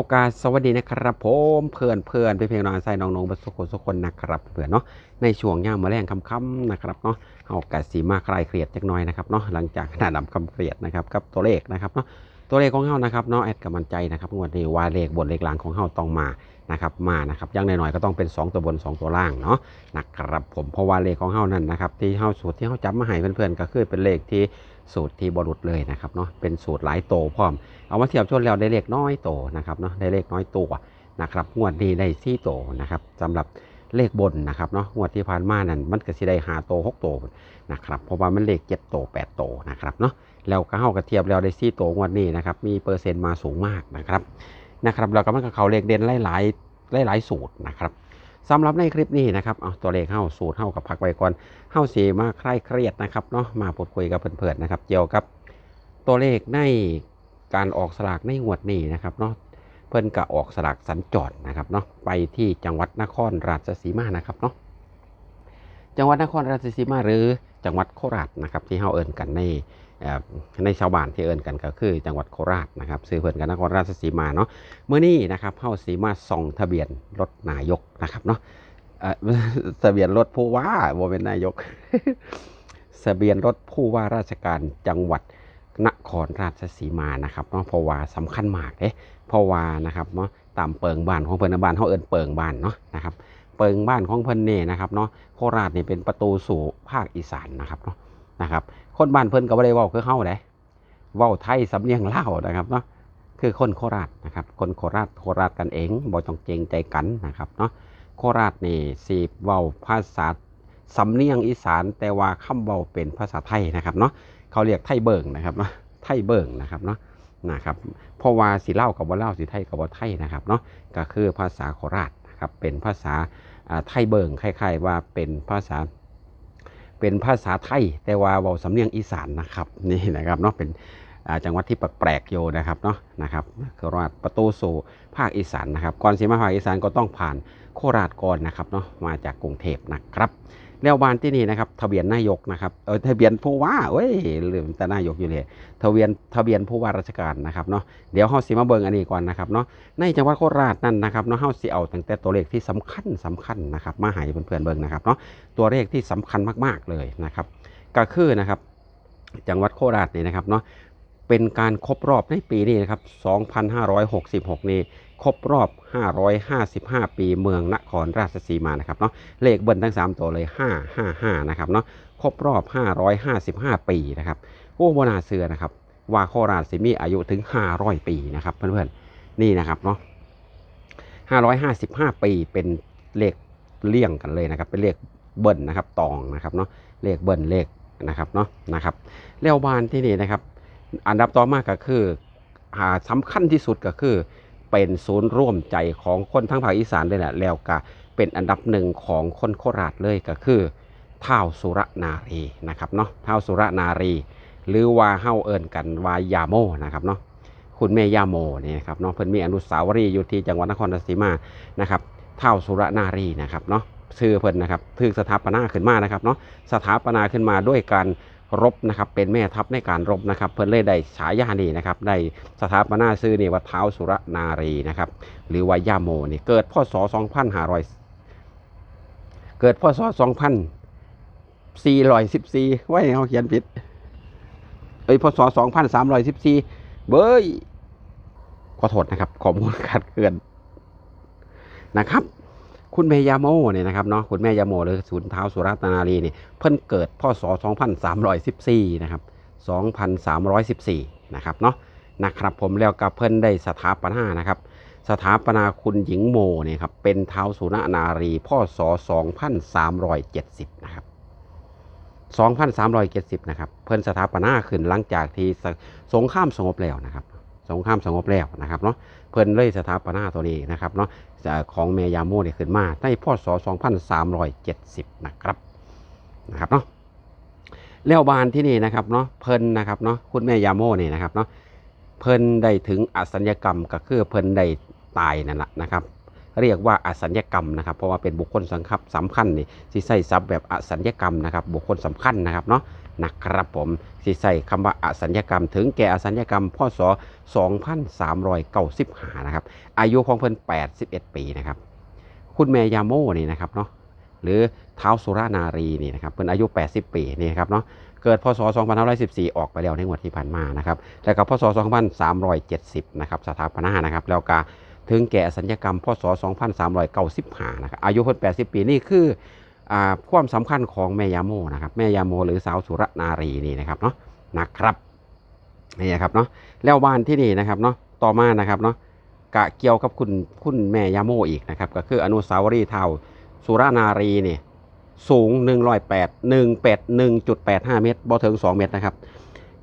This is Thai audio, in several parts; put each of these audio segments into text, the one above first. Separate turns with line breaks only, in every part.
เอากาสวัสดีนะครับผมเพื่อนเพื่อนพี่เพียงนองใส่น้องๆประสบคนสุกคนนะครับเพื่อนเนาะในช่วงย่างมแมลงค่ำๆนะครับเนาะเอากาสีมาคลายเครียดจักหน่อยนะครับเนาะหลังจากหน้าดำคำเครียดนะครับกับตัวเลขนะครับเนาะตัวเลขของเฮานะครับเนาะแอดกับมันใจนะครับงวดนี้ว่าเลขบนเลขหลังของเฮาต้องมานะครับมานะครับอยังน้อยๆก็ต้องเป็น 2 ตัวบน 2 ตัวล่างเนาะนะครับผมเพราะว่าเลขของเฮานั่นนะครับที่เฮาสูตรที่เฮาจับมาให้เพื่อนๆก็คือเป็นเลขที่ สูตรที่บรุษเลยนะครับเนาะเป็นสูตรหลายโตพร้อม เอามาเทียบชนแล้วได้เลขน้อยโตนะครับเนาะได้เลขน้อยตัวนะครับงวดนี้ได้สี่โตนะครับสำหรับเลขบนนะครับเนาะงวดที่ผ่านมานั่นมันก็สิได้หาโตหกโตนะครับเพราะว่ามันเลขเจ็ดโตแปดโตนะครับเนาะแล้วก็เข้ากระเทียบแล้วได้สี่โตงวดนี้นะครับมีเปอร์เซ็นต์มาสูงมากนะครับนะครับแล้วก็มันก็เขาเลขเด่นหลายหลายหลายสูตรนะครับ สำหรับในคลิปนี้นะครับเอาตัวเลขเข้าสูตรเข้ากับพักไว้ก่อนเข้าสีมาใคร่เครียดนะครับเนาะมาพูดคุยกับเพื่อนๆนะครับเกี่ยวกับตัวเลขในการออกสลากในงวดนี้นะครับเนาะเพิ่อนกะออกสลากสัญจรนะครับเนาะไปที่จังหวัดนครราชสีมานะครับเนาะจังหวัดนครราชสีมาหรือจังหวัดโคราชนะครับที่เฮาเอิ้นกันใน ในชาวบ้านที่เอิ้นกันก็คือจังหวัดโคราชนะครับซื้อเพิ่อนกันนครราชสีมาเนาะเมื่อนี้นะครับเฮาสีมาส่องทะเบียนรถนายกนะครับเนาะทะเบียนรถผู้ว่าบ่เป็นนายกทะเบียนรถผู้ว่าราชการจังหวัดนครราชสีมานะครับเนาะเพราะว่าสำคัญมากเด้เพราะว่านะครับเนาะตามเปิงบ้านของเพิ่นนบ้านเขาเอิ้นเปิงบ้านเนาะนะครับเปิงบ้านของเพิ่นนี่นะครับเนาะโคราชนี่เป็นประตูสู่ภาคอีสานนะครับเนาะนะครับ คนบ้านเพิ่นก็บ่ได้เว้าคือเฮาเด้เว้าไทยสำเนียงลาวนะครับเนาะคือคนโคราชนะครับ คนโคราชโคราชกันเองบ่ต้องเกรงใจกันนะครับเนาะโคราชนี่สิเว้าภาษาสำเนียงอีสาน แต่ว่าคำเว้าเป็นภาษาไทยนะครับเนาะเขาเรียกไทยเบิ่งนะครับเนาะไทยเบิ่งนะครับเนาะนะครับเพราะว่าสีเล่ากับว่าเล่าสีไทยกับว่าไทยนะครับเนาะก็คือภาษาโคราชนะครับเป็นภาษาอ่าไทยเบิงคล้ายๆว่าเป็นภาษา เป็นภาษาไทย แต่ว่าเว้าสำเนียงอีสานนะครับนี่นะครับเนาะเป็นจังหวัดที่แปลกๆอยู่นะครับเนาะนะครับคือว่าประตูสู่ภาคอีสานนะครับก่อนสิมาภาคอีสานก็ต้องผ่านโคราชก่อนนะครับเนาะมาจากกรุงเทพนะครับ แล้วบ้านที่นี่นะครับ ทะเบียนนายกนะครับเออทะเบียนผู้ว่าเว้ยลืมแต่นายกอยู่เลยทะเบียนทะเบียนผู้ว่าราชการนะครับเนาะเดี๋ยวเฮาสิมาเบิ่งอันนี้ก่อนนะครับเนาะในจังหวัดโคราชนั่นนะครับเนาะเฮาสิเอาตั้งแต่ตัวเลขที่สำคัญสำคัญนะครับ มาให้เพื่อนๆเบิ่งนะครับเนาะตัวเลขที่สำคัญมาก ๆเลยนะครับ ก็คือนะครับ จังหวัดโคราชนี่นะครับเนาะเป็นการครบรอบในปีนี้นะครับ 2566 นี้ ครบรอบ 555 ปีเมืองนครราชสีมานะครับเนาะเลขเบิ้ลทั้ง 3 ตัวเลย 555 นะครับเนาะครบรอบ 555 ปีนะครับโอ้โบนาเสือนะครับว่าโคราชสิมีอายุถึง 500 ปีนะครับเพื่อนๆนี่นะครับเนาะ555 ปีเป็นเลขเลี่ยงกันเลยนะครับ เป็นเลขเบิ้ลนะครับตองนะครับเนาะเลขเบิ้ลเลขนะครับเนาะนะครับแล้วบานที่นี่นะครับ อันดับต่อมาก็คืออ่าสำคัญที่สุดก็คือ เป็นศูนย์ร่วมใจของคนทั้งภาคอีสานเลยแหละแล้วก็เป็นอันดับหนึ่งของคนโคราชเลยก็คือเท้าสุรนารีนะครับเนาะเท้าสุรนารี หรือว่าเฮาเอิ้นกันว่ายาโมนะครับเนาะคุณแม่ยาโมนี่นะครับเนาะเพิ่นมีอนุสาวรีย์อยู่ที่จังหวัดนครราชสีมานะครับเท้าสุรนารีนะครับเนาะชื่อเพิ่นนะครับถึกสถาปนาขึ้นมานะครับเนาะสถาปนาขึ้นมาด้วยการ รบนะครับเป็นแม่ทัพในการรบนะครับเพิ่นเลยได้ฉายานี่นะครับได้สถาปนาชื่อนี่ว่าเท้าวสุรนารีนะครับหรือว่ายาโมนี่เกิดพศ2500เกิดพศ2414ไว้เขาเขียนผิดเอ้ยพศ2314เบ้ยขอโทษนะครับข้อมูลขาดเกินนะครับ คุณแม่ยาโมเนี่ยนะครับเนาะคุณแม่ยาโมหรือศูนย์เท้าสุรัตนารีเนี่ยเพิ่นเกิดพศ2314นะครับ2314นะครับเนาะนะครับผมแล้วกับเพิ่นได้สถาปนานะครับสถาปนาคุณหญิงโมเนี่ยครับเป็นเท้าสุรนารีพ่อศ2370นะครับ2370นะครับเพิ่นสถาปนาขึ้นหลังจากที่สสงครามสงบแล้วนะครับ สงครามสงบแล้วนะครับเนาะเพิ่นเลยสถาปนาตัวนี้นะครับเนาะจากของเมยาโมเนี่ยขึ้นมาในพศ2370 นะครับนะครับเนาะแล้วบานที่นี่นะครับเนาะเพิ่นนะครับเนาะคุณแม่ยาโมนี่ยนะครับเนาะเพิ่นได้ถึงอสัญญกรรมก็คือเพิ่นได้ตายนั่นแหละนะครับ เรียกว่าอสัญญกรรมนะครับ เพราะว่าเป็นบุคคลสำคัญสำคัญนี่ที่ใส่ซับแบบอสัญญกรรมนะครับ บุคคลสำคัญนะครับเนาะนะครับผมสิใส่คำว่าอสัญญกรรม ถึงแก่อสัญญกรรมพศ2395นะครับอายุของเพิ่น81 ปีนะครับคุณแม่ยาโมนี่นะครับเนาะหรือเท้าวสุรานารีนี่นะครับเพิ่นอายุ 80 ปีนี่ครับเนาะเกิดพศ 2514 ออกไปแล้วในงวดที่ผ่านมานะครับแล้วก็พศ 2370 นะครับสถาปนานะครับแล้วก็ ถึงแก่สัญญกรรมพศ 2395นะครับอายุเพิ่น80 ปีนี่คืออ่าความสำคัญของแม่ยาโมนะครับแม่ยาโมหรือสาวสุรนารีนี่นะครับเนาะนะครับนี่นะครับเนาะแล้วบ้านที่นี่นะครับเนาะต่อมานะครับเนาะกะเกี่ยวกับคุณคุณแม่ยาโมอีกนะครับก็คืออนุสาวรีย์เท่าสุรานารีนี่สูง 108 181.85 เมตรบ่ถึง 2 เมตรนะครับ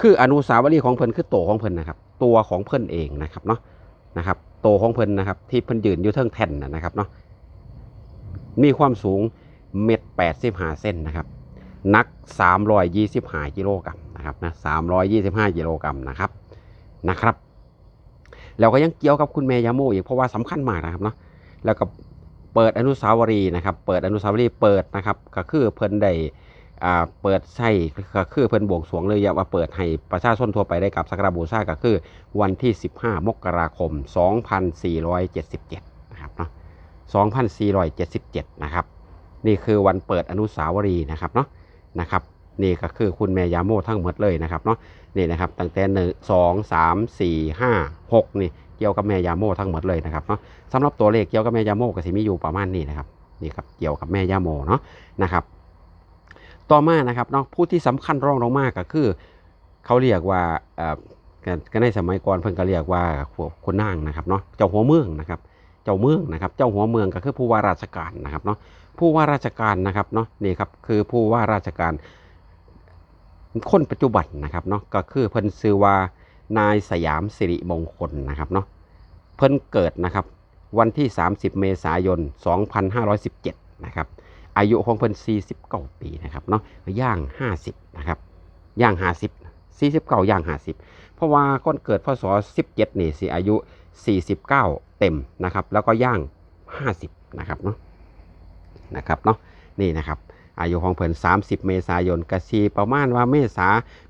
คืออนุสาวรีย์ของเพิ่นคือโตของเพิ่นนะครับ ตัวของเพิ่นเองนะครับเนาะนะครับ โตของเพิ่นนะครับ ที่เพิ่นยืนอยู่เทิงแท่นนะนะครับเนาะมีความสูงเมตร85เส้นนะครับหนัก325กิโลกรัมนะครับนะ325กิโลกรัมนะครับนะครับแล้วก็ยังเกี่ยวกับคุณแม่ยาโมอีกเพราะว่าสำคัญมากนะครับเนาะแล้วก็เปิดอนุสาวรีย์นะครับ เปิดอนุสาวรีย์เปิดนะครับ ก็คือเพิ่นได้ เปิดใช่ก็คือเพิ่นบวงสวงเลยว่าเปิดให้ประชาชนทั่วไปได้กับสักการบูชาก็คือ วันที่ 15 มกราคม 2477 นะครับเนาะ2477 นะครับ นี่คือวันเปิดอนุสาวรีย์นะครับเนาะนะครับนี่ก็คือคุณแม่ยาโมทั้งหมดเลยนะครับเนาะนี่นะครับตั้งแต่หนึ่งสองสามสี่ห้าหกนี่เกี่ยวกับแม่ยาโมทั้งหมดเลยนะครับเนาะสำหรับตัวเลขเกี่ยวกับแม่ยาโมก็สิมีอยู่ประมาณนี้นะครับนี่ครับเกี่ยวกับแม่ยาโมเนาะนะครับ ต่อมานะครับเนาะผู้ที่สำคัญรองลงมากก็คือ เขาเรียกว่าอ่อกันในสมัยก่อนเพิ่นก็เรียกว่าคนนางนะครับเนาะเจ้าหัวเมืองนะครับ เจ้าเมืองนะครับ เจ้าหัวเมืองก็คือผู้ว่าราชการนะครับเนาะผู้ว่าราชการนะครับเนาะนี่ครับคือผู้ว่าราชการคนปัจจุบันนะครับเนาะก็คือเพิ่นชื่อว่านายสยามสิริมงคลนะครับเนาะเพิ่นเกิดนะครับวันที่ 30 เมษายน 2517 นะครับ อายุของเพิ่น49ปีนะครับเนาะย่าง 50นะครับย่าง 50 49ย่าง 50 เพราะว่าคนเกิดพศ17นี่สิอายุ 49 เต็มนะครับแล้วก็ย่าง 50นะครับเนาะนะครับเนาะนี่นะครับอายุของเพิ่น30 เมษายนกสีประมาณว่าเมษา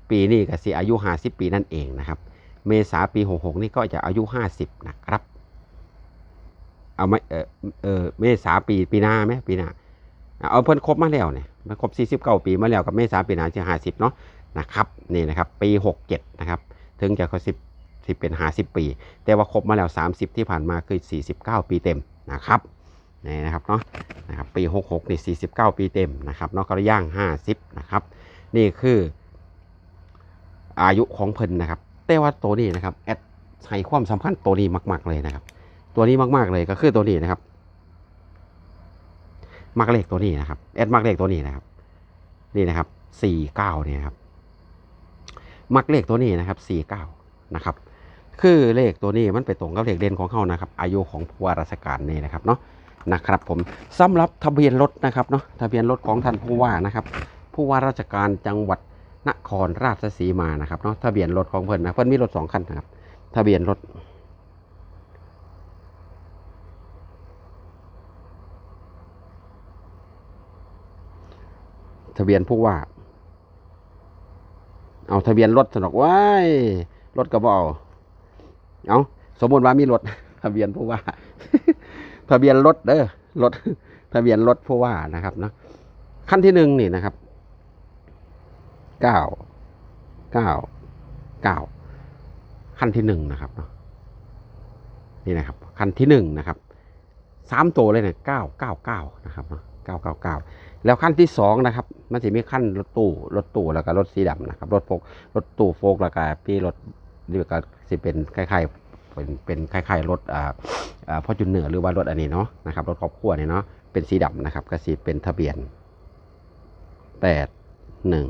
ปีนี้กสีอายุ 50 ปีนั่นเองนะครับเมษาปี 66 นี่ก็จะอายุ 50 นะครับ เอาไหมเออเออเมษาปีปีหน้าไหมปีหน้า เอาเพิ่นครบมาแล้วเนี่ยมันครบ49 ปีมาแล้วกับเมษาปีหน้าจะ50 เนาะนะครับนี่นะครับปี 67 นะครับ ถึงจะเขา10 10เป็น 50 ปี แต่ว่าครบมาแล้ว 30 ที่ผ่านมาคือ 49 ปีเต็มนะครับนี่นะครับเนาะนะครับปี 66นี่49 ปีเต็มนะครับเนอกกระย่าง 50 นะครับ นี่คืออายุของเพิ่นนะครับ แต่ว่าตัวนี้นะครับแอดให้ความสำคัญตัวนี้มาก ๆเลยนะครับ ตัวนี้มากๆเลยก็คือตัวนี้นะครับ มักเลขตัวนี้นะครับแอดมักเลขตัวนี้นะครับ นี่นะครับ49เก้าเนี่ยครับมักเลขตัวนี้นะครับ49นะครับ คือเลขตัวนี้มันไปตรงกับเลขเด่นของเขานะครับ อายุของผู้ว่าราชการนี่นะครับเนาะนะครับผมสำหรับทะเบียนรถนะครับเนาะทะเบียนรถของท่านผู้ว่านะครับผู้ว่าราชการจังหวัดนครราชสีมานะครับเนาะทะเบียนรถของเพิ่นนะเพิ่นมีรถสองคันนะครับ ทะเบียนรถ ทะเบียนผู้ว่า เอาทะเบียนรถสนอกว้ายรถกระบเอาเอาสมมติว่ามีรถทะเบียนผู้ว่า ทะเบียนรถเด้อรถทะเบียนรถผู้ว่านะครับเนาะขั้นที่หนึ่งนี่นะครับเก้าเก้าเก้าขั้นที่หนึ่งนะครับเนาะนี่นะครับ ขั้นที่หนึ่งนะครับสามตัวเลยเนี่ยเก้าเก้าเก้านะครับเนาะ เก้าเก้าเก้าแล้วขั้นที่สองนะครับ มันจะมีขั้นรถตู้รถตู้แล้วก็รถสีดำนะครับ รถโฟกรถตู้โฟกแล้วก็พี่รถนี่ก็สิเป็นคล้ายๆเป็นเป็นคล้ายๆรถอ่าอ่าพ่อจุนเหนือหรือว่ารถอันนี้เนาะนะครับรถครอบครัวเนี่ยเนาะเป็นสีดำนะครับ ก็สีเป็นทะเบียนแปดหนึ่ง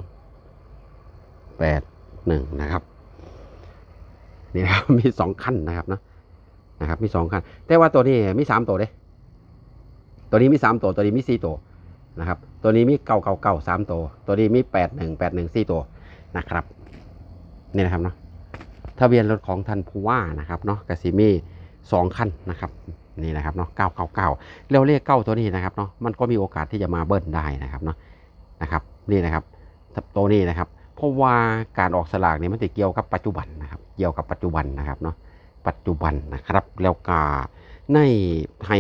แปดหนึ่งนะครับนี่นะครับมีสองขั้นนะครับเนาะนะครับ มีสองขั้นแต่ว่าตัวนี้มีสามตัวเด้ ตัวนี้มีสามตัวตัวนี้มีสี่ตัวนะครับ ตัวนี้มีเก้าเก้าเก้าสามตัว ตัวนี้มีแปดหนึ่งแปดหนึ่งสี่ตัวนะครับนี่นะครับเนาะทะเบียนรถของท่านผู้ว่านะครับเนาะกสิมีสองขั้นนะครับนี่นะครับเนาะเก้าเก้าเก้าแล้วเลขเก้าตัวนี้นะครับเนาะมันก็มีโอกาสที่จะมาเบิ้ลได้นะครับเนาะนะครับนี่นะครับตัวนี้นะครับ เพราะว่าการออกสลากนี่มันจะเกี่ยวกับปัจจุบันนะครับ เกี่ยวกับปัจจุบันนะครับเนาะปัจจุบันนะครับ แล้วก็ในไทย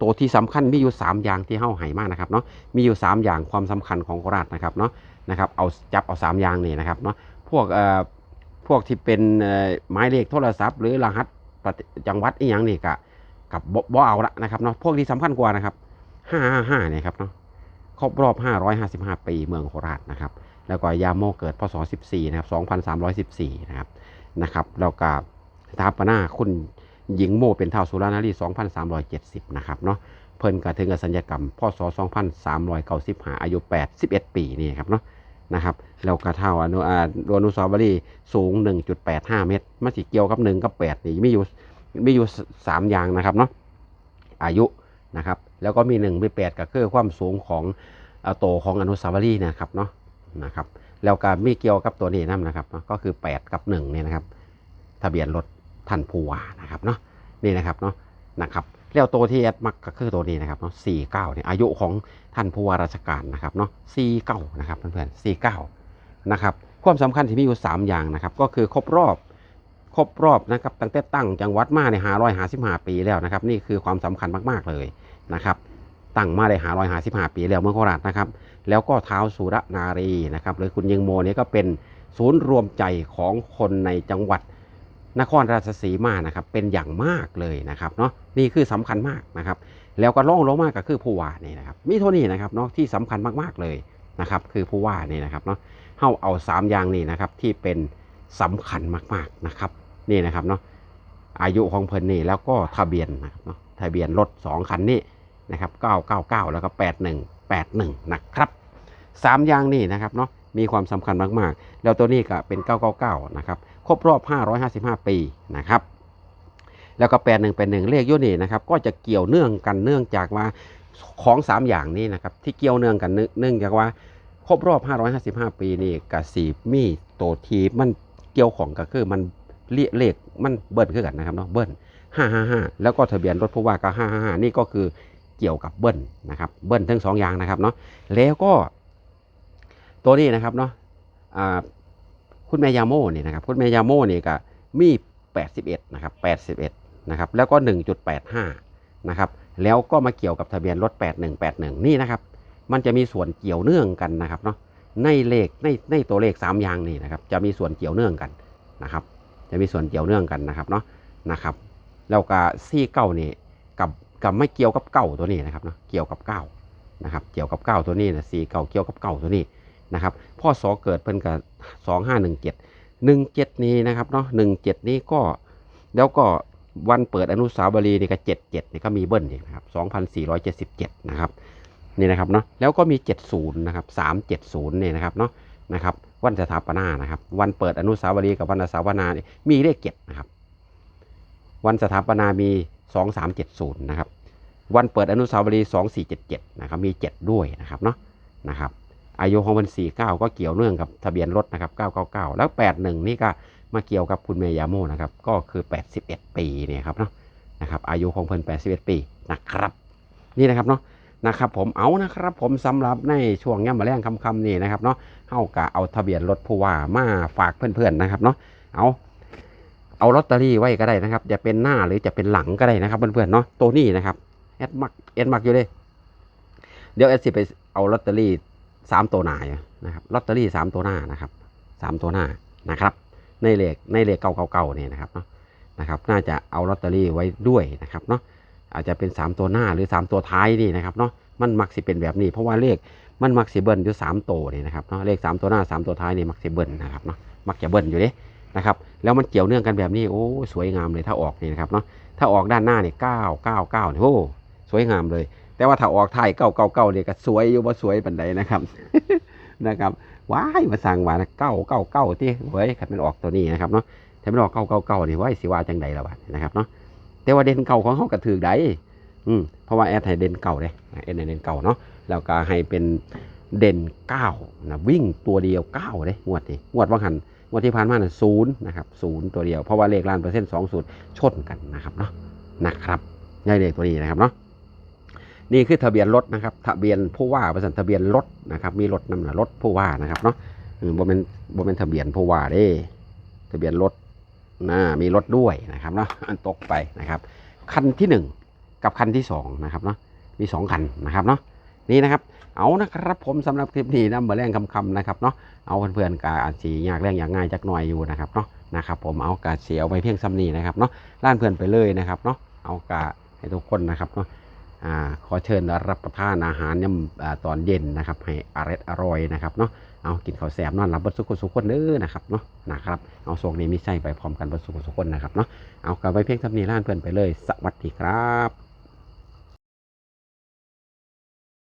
ตัวที่สำคัญมีอยู่ 3 อย่างที่เฮาให้มากนะครับเนาะมีอยู่ 3 อย่างความสำคัญของโคราชนะครับเนาะนะครับเอาจับเอา 3 อย่างนี่นะครับเนาะพวกเอ่อพวกที่เป็นหมายเลขโทรศัพท์ หรือรหัสประจังหวัดอีหยังนี่ก็กับบ่บ่เอาละนะครับเนาะพวกที่สำคัญกว่านะครับ555เนี่ยครับเนาะครบรอบ 555 ปีเมืองโคราชนะครับแล้วก็ยาโมเกิดพศ 14 นะครับ 2314 นะครับนะครับแล้วก็สถาปนาคุณ หญิงโมเป็นเท่าสุรานารี2370 นะครับเนาะเพิ่นก็ถึงกับสัญญกรรมพศ2395อายุ 81 ปีนี่ครับเนาะนะครับแล้วก็เท่าอนุอาอนุสาวรีย์สูง 1.85 เมตรมันสิเกี่ยวกับ 1 กับ 8 นี่มีอยู่มีอยู่ 3 อย่างนะครับเนาะอายุนะครับแล้วก็มี 1 มี 8 ก็คือความสูงของโตของอนุสาวรีย์นะครับเนาะนะครับแล้วก็มีเกี่ยวกับตัวนี้นํนะครับ ก็คือ 8 กับ1เนี่ยนะครับ ทะเบียนรถ ท่านผู้ว่านะครับเนาะนี่นะครับเนาะนะครับแล้วตัวที่แอดมักก็คือตัวนี้นะครับเนาะ49เก้าเนี่ยอายุของท่านผู้ว่าราชการนะครับเนาะ49นะครับเพื่อนๆ49นะครับความสำคัญที่มีอยู่ 3 อย่างนะครับ ก็คือครบรอบครบรอบนะครับตั้งแต่ตั้งจังหวัดมาใน555ปีแล้วนะครับ นี่คือความสำคัญมากๆเลยนะครับตั้งมาได้555ปีแล้วเมืองโคราชนะครับ แล้วก็เท้าวสุรนารีนะครับหรือคุณยิงโมเนี่ยก็เป็นศูนย์รวมใจของคนในจังหวัด นครราชสีมานะครับเป็นอย่างมากเลยนะครับเนาะนี่คือสำคัญมากนะครับแล้วก็ล่องลงมากก็คือผู้ว่านี่นะครับมีเท่านี้นะครับเนาะที่สำคัญมากๆเลยนะครับคือผู้ว่านี่นะครับเนาะเฮาเอาสามอย่างนี่นะครับที่เป็นสำคัญมากๆนะครับนี่นะครับเนาะอายุของเพิ่นนี่แล้วก็ทะเบียนนะครับเนาะทะเบียนรถสองคันนี้นะครับ999 แล้วก็ 8181 นะครับสามอย่างนี่นะครับเนาะ มีความสำคัญมากๆ แล้วตัวนี้ก็เป็น 999 นะครับ ครบรอบ 555 ปีนะครับ แล้วก็81เป็นหนึ่งเลขยุนี่นะครับ ก็จะเกี่ยวเนื่องกันเนื่องจากว่าของ 3 อย่างนี้นะครับ ที่เกี่ยวเนื่องกันเนื่องจากว่าครบรอบ 555 ปีนี่กับสีมีตัวทีมันเกี่ยวของก็คือมันเรียเลขมันเบิ้ลขึ้นกันนะครับเนาะเบิ้ล555 แล้วก็ทะเบียนรถผู้ว่าก็555 นี่ก็คือเกี่ยวกับเบิ้ลนะครับเบิ้ลทั้งสองอย่างนะครับเนาะแล้วก็ ตัวนี้นะครับเนาะอ่าคุณแม่ยาโม่นี่นะครับคุณแม่ยาโม่นี่ก็มี 81 นะครับ 81 นะครับ แล้วก็ 1.85 นะครับ แล้วก็มาเกี่ยวกับทะเบียนรถ 8181 นี่นะครับ มันจะมีส่วนเกี่ยวเนื่องกันนะครับเนาะ ในเลขในในตัวเลข 3 อย่างนี่นะครับ จะมีส่วนเกี่ยวเนื่องกันนะครับ จะมีส่วนเกี่ยวเนื่องกันนะครับเนาะ นะครับ แล้วก็ซี่เก้านี่กับกับไม่เกี่ยวกับเก้าตัวนี้นะครับเนาะ เกี่ยวกับเก้านะครับ เกี่ยวกับเก้าตัวนี้นะสี่เก้าเกี่ยวกับเก้าตัวนี้ นะครับพ่อสอเกิดเป็นกับสองห้าหนึ่งเจ็ดหนึ่งเจ็ดนี้นะครับเนาะหนึ่งเจ็ดนี้ก็แล้วก็วันเปิดอนุสาวรีย์นี่ก็เจ็ดเจ็ดนี่ก็มีเบิ้ลอีกนะครับสองพันสี่ร้อยเจ็ดสิบเจ็ดนะครับนี่นะครับเนาะแล้วก็มีเจ็ดศูนย์นะครับสามเจ็ดศูนย์นี่นะครับเนาะนะครับวันสถาปนานะครับ วันเปิดอนุสาวรีย์กับวันสถาปนาเนี่ยมีเลขเจ็ดนะครับวันสถาปนามีสองสามเจ็ดศูนย์นะครับวันเปิดอนุสาวรีย์สองสี่เจ็ดเจ็ดนะครับมีเจ็ดด้วยนะครับเนาะนะครับ อายุของมัน 49 ก็เกี่ยวเนื่องกับทะเบียนรถนะครับ 999 แล้ว 81 นี่ก็มาเกี่ยวกับคุณเมยาโมนะครับ ก็คือ 81 ปีเนี่ยครับเนาะนะครับ อายุของเพิ่น81 ปีนะครับ นี่นะครับเนาะนะครับผมเอานะครับผมสำหรับในช่วงย่ำมาแรงคำๆนี่นะครับเนาะเฮากะเอาทะเบียนรถผู้ว่ามาฝากเพื่อนๆนะครับเนาะเอาเอาลอตเตอรี่ไว้ก็ได้นะครับ จะเป็นหน้าหรือจะเป็นหลังก็ได้นะครับเพื่อนๆเนาะตัวนี้นะครับแอดมักแอดมักอยู่เลย เดี๋ยวแอดสิไปเอาลอตเตอรี่ สามตัวหน้าอยู่นะครับลอตเตอรี่สามตัวหน้านะครับสามตัวหน้านะครับ ในเลขในเลขเก่าเก่าๆเนี่ยนะครับเนาะนะครับ น่าจะเอาลอตเตอรี่ไว้ด้วยนะครับเนาะอาจจะเป็นสามตัวหน้าหรือสามตัวท้ายนี่นะครับเนาะมันมักสิเป็นแบบนี้ เพราะว่าเลขมันมักสิเบิ้ลอยู่สามตัวนี่นะครับเนาะเลขสามตัวหน้าสามตัวท้ายนี่มักสิเบิ้ลนะครับเนาะมักจะเบิ้ลอยู่เด้นะครับแล้วมันเกี่ยวเนื่องกันแบบนี้โอ้สวยงามเลยถ้าออกนี่นะครับเนาะถ้าออกด้านหน้าเนี่ยเก้าเก้าเก้าเนี่ยโอ้สวยงามเลย แต่ว่าถ้าออกไทยเก้าเก้าเก้าเนี่ยก็สวยอยู่ว่าสวยปันใดนะครับนะครับว้ายมาสั่งว่านะเก้าเก้าเก้าที่เว้ยขันมันออกตัวนี้นะครับเนาะถ้ามันออกเก้าเก้าเก้านี่ว้ายสิว่าจังใดละวะนะครับเนาะแต่ว่าเด่นเก่าของเขากระถือใดอืมเพราะว่าแอดให้เด่นเก่าเลยแอดให้เด่นเก่าเนาะแล้วก็ให้เป็นเด่นเก้านะวิ่งตัวเดียวเก้าเลยงวดนี้งวดว่าหันงวดที่ผ่านมาน่ะศูนย์นะครับศูนย์ตัวเดียวเพราะว่าเลขล้านเปอร์เซ็นต์สองศูนย์ชนกันนะครับเนาะนะครับใช่เลขตัวนี้นะครับเนาะ นี่คือทะเบียนรถนะครับ ทะเบียนผู้ว่าประสันทะเบียนรถนะครับ มีรถนำหน้ารถผู้ว่านะครับเนาะบ่เป็นบ่เป็นทะเบียนผู้ว่าเด้ทะเบียนรถนะมีรถด้วยนะครับเนาะอันตกไปนะครับ คันที่หนึ่งกับคันที่สองนะครับเนาะมีสองคันนะครับเนาะนี่นะครับเอานะครับผมสำหรับคลิปนี้นะเบอร์แรงคำๆนะครับเนาะเอาเพื่อนๆกอาจสียากแรงอย่างง่ายจักหน่อยอยู่นะครับเนาะนะครับผมเอากาเสียเอาไปเพียงซ้ำนี้นะครับเนาะล้านเพื่อนไปเลยนะครับเนาะเอากาให้ทุกคนนะครับเนาะ อขอเชิญรับประทานอาหารยำตอนเย็นนะครับให้อร่อยอร่อยนะครับเนาะเอากินข้าวแซ่บนอนหลับบดสุขสุขคนเด้อนะครับเนาะนะครับเอาโซงนี้มีใช่ไปพร้อมกันบดสุขสุขคนนะครับเนาะเอากลับไปเพียงซ้ำนี้ล้านเพื่อนไปเลย สวัสดีครับ